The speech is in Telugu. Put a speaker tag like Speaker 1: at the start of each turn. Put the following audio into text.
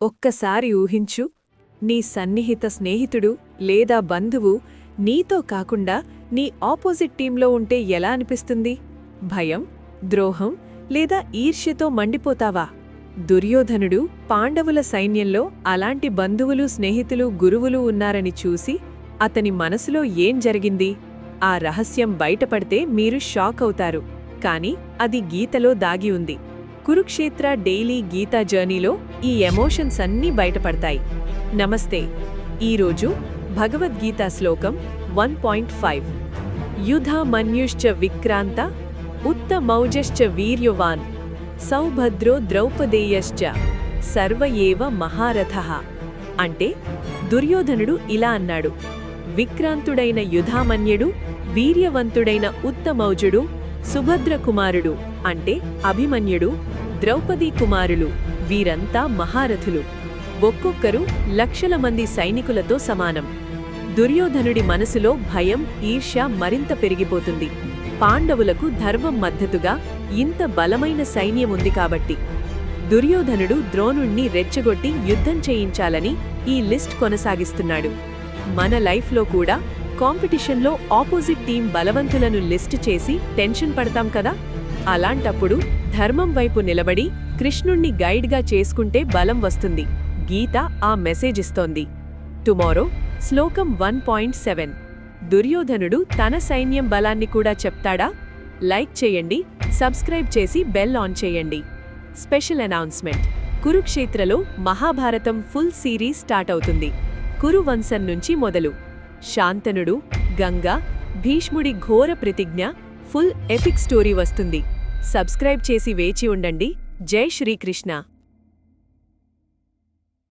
Speaker 1: ఒక్కసారి ఊహించు నీ సన్నిహిత స్నేహితుడు లేదా బంధువు నీతో కాకుండా నీ ఆపోజిట్ టీంలో ఉంటే ఎలా అనిపిస్తుంది? భయం ద్రోహం లేదా ఈర్ష్యతో మండిపోతావా? దుర్యోధనుడు పాండవుల సైన్యంలో అలాంటి బంధువులు స్నేహితులు గురువులు ఉన్నారని చూసి అతని మనసులో ఏం జరిగింది? ఆ రహస్యం బయటపడితే మీరు షాక్ అవుతారు కాని అది గీతలో దాగి ఉంది. కురుక్షేత్ర డైలీ గీతా జర్నీలో ఈ ఎమోషన్స్ అన్నీ బయటపడతాయి. నమస్తే ఈరోజు భగవద్గీత శ్లోకం వన్ పాయింట్ ఫైవ్. యుధ మన్యుశ్చ విక్రాంత ఉత్తమౌజశ్చ వీర్యువాన్ సౌభద్రో ద్రౌపదేయశ్చ సర్వ ఏవ మహారథః. అంటే దుర్యోధనుడు ఇలా అన్నాడు విక్రాంతుడైన యుధామన్యుడు వీర్యవంతుడైన ఉత్తమౌజుడు సుభద్ర కుమారుడు అంటే అభిమన్యుడు ద్రౌపదీ కుమారులు వీరంతా మహారథులు. ఒక్కొక్కరు లక్షల మంది సైనికులతో సమానం. దుర్యోధనుడి మనసులో భయం ఈర్ష్య మరింత పెరిగిపోతుంది. పాండవులకు ధర్మం మద్దతుగా ఇంత బలమైన సైన్యముంది కాబట్టి. దుర్యోధనుడు ద్రోణుణ్ణి రెచ్చగొట్టి యుద్ధం చేయించాలని ఈ లిస్ట్ కొనసాగిస్తున్నాడు. మన లైఫ్లో కూడా కాంపిటీషన్లో ఆపోజిట్ టీం బలవంతులను లిస్ట్ చేసి టెన్షన్ పడతాం కదా? అలాంటప్పుడు ధర్మం వైపు నిలబడి కృష్ణుణ్ణి గైడ్గా చేసుకుంటే బలం వస్తుంది. గీత ఆ మెసేజ్ ఇస్తోంది. టుమారో శ్లోకం వన్ పాయింట్ సెవెన్. దుర్యోధనుడు తన సైన్యం బలాన్ని కూడా చెప్తాడా? లైక్ చేయండి సబ్స్క్రైబ్ చేసి బెల్ ఆన్ చేయండి. Special announcement. కురుక్షేత్రలో Mahabharatam full series start అవుతుంది. కురువంశం నుంచి మొదలు. శాంతనుడు గంగా భీష్ముడి ఘోర ప్రతిజ్ఞ ఫుల్ ఎపిక్ స్టోరీ వస్తుంది. సబ్స్క్రైబ్ చేసి వేచి ఉండండి. జై శ్రీకృష్ణ.